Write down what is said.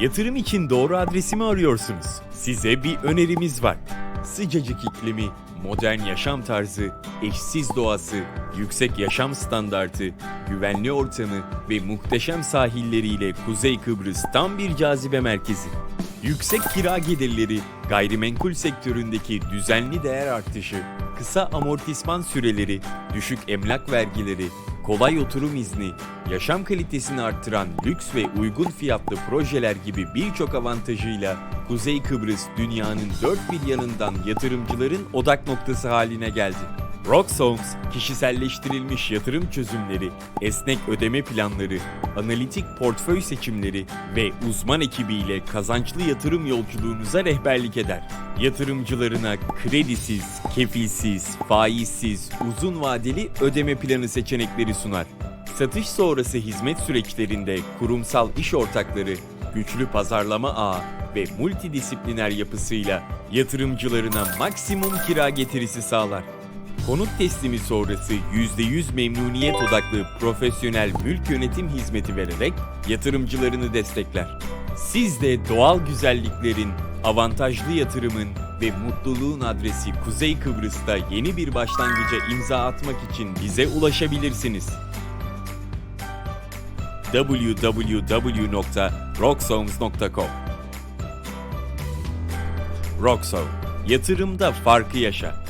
Yatırım için doğru adresi mi arıyorsunuz? Size bir önerimiz var. Sıcacık iklimi, modern yaşam tarzı, eşsiz doğası, yüksek yaşam standartı, güvenli ortamı ve muhteşem sahilleriyle Kuzey Kıbrıs tam bir cazibe merkezi. Yüksek kira gelirleri, gayrimenkul sektöründeki düzenli değer artışı, kısa amortisman süreleri, düşük emlak vergileri, kolay oturum izni, yaşam kalitesini arttıran lüks ve uygun fiyatlı projeler gibi birçok avantajıyla Kuzey Kıbrıs dünyanın dört bir yanından yatırımcıların odak noktası haline geldi. Homes, kişiselleştirilmiş yatırım çözümleri, esnek ödeme planları, analitik portföy seçimleri ve uzman ekibiyle kazançlı yatırım yolculuğunuza rehberlik eder. Yatırımcılarına kredisiz, kefilsiz, faizsiz, uzun vadeli ödeme planı seçenekleri sunar. Satış sonrası hizmet süreçlerinde kurumsal iş ortakları, güçlü pazarlama ağı ve multidisipliner yapısıyla yatırımcılarına maksimum kira getirisi sağlar. Konut teslimi sonrası %100 memnuniyet odaklı profesyonel mülk yönetim hizmeti vererek yatırımcılarını destekler. Siz de doğal güzelliklerin, avantajlı yatırımın ve mutluluğun adresi Kuzey Kıbrıs'ta yeni bir başlangıca imza atmak için bize ulaşabilirsiniz www.roxhomes.com Roxhome, yatırımda farkı yaşa.